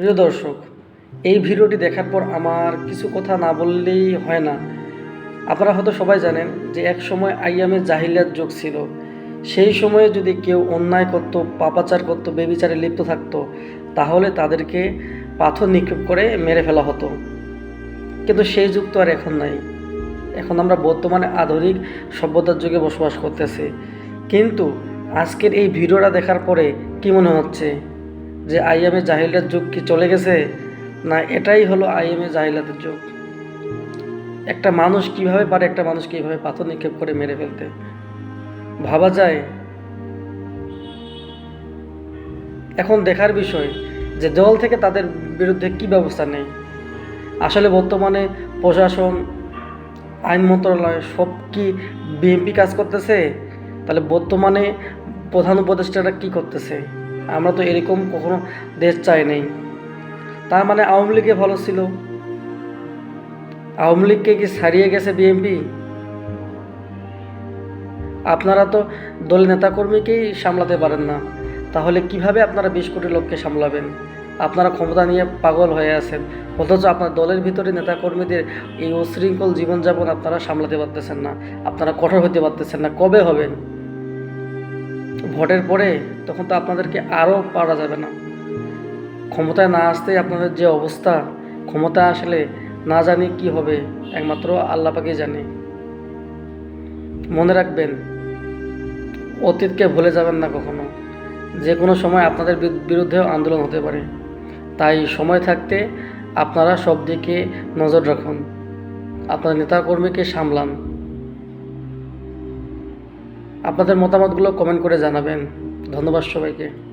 প্রিয় দর্শক, এই ভিডিওটি দেখার পর আমার কিছু কথা না বললেই হয় না। আপনারা হয়তো সবাই জানেন যে এক সময় আইয়ামে জাহিলিয়াত যুগ ছিল। সেই সময়ে যদি কেউ অন্যায় করত, পাপাচার করত, বেবিচারে লিপ্ত থাকত, তাহলে তাদেরকে পাথর নিক্ষেপ করে মেরে ফেলা হতো। কিন্তু সেই যুগ তো আর এখন নাই। এখন আমরা বর্তমানে আধুনিক সভ্যতার যুগে বসবাস করতেছি। কিন্তু আজকের এই ভিডিওটা দেখার পরে কী মনে হচ্ছে? যে আইএমএ জাহিলার যুগ কি চলে গেছে, না এটাই হলো আইএমএ জাহিলাতের যুগ? একটা মানুষ কীভাবে পারে, একটা মানুষকে এইভাবে পাথর নিক্ষেপ করে মেরে ফেলতে? ভাবা যায়। এখন দেখার বিষয় যে দল থেকে তাদের বিরুদ্ধে কি ব্যবস্থা নেই। আসলে বর্তমানে প্রশাসন, আইন মন্ত্রণালয় সব কি বিএনপি কাজ করতেছে? তাহলে বর্তমানে প্রধান উপদেষ্টারা কি করতেছে? আমরা তো এরকম কখনো দেশ চাই নাই। তার মানে আওয়ামী লীগে ভালো ছিল। আওয়ামী লীগকে কি ছাড়িয়ে গেছে বিএনপি আপনারা তো দলের নেতাকর্মীকেই সামলাতে পারেন না। তাহলে কীভাবে আপনারা বিশ কোটি লোককে সামলাবেন? আপনারা ক্ষমতা নিয়ে পাগল হয়ে আছেন। অথচ আপনার দলের ভিতরে নেতাকর্মীদের এই উশৃঙ্খল জীবনযাপন আপনারা সামলাতে পারতেছেন না। আপনারা কঠোর হতে পারতেছেন না। কবে হবেন? ভোটের পরে তখন তো আপনাদেরকে আরও পারা যাবে না। ক্ষমতায় না আসতেই আপনাদের যে অবস্থা ক্ষমতা আসলে না জানি কি হবে, একমাত্র আল্লাহ পাকেই জানে। মনে রাখবেন, অতীতকে ভুলে যাবেন না কখনো। যে কোনো সময় আপনাদের বিরু- বিরুদ্ধেও আন্দোলন হতে পারে। তাই সময় থাকতে আপনারা সব দিকে নজর রাখুন। আপনার নেতাকর্মীকে সামলান। আপনাদের মতামতগুলো কমেন্ট করে জানাবেন। ধন্যবাদ সবাইকে।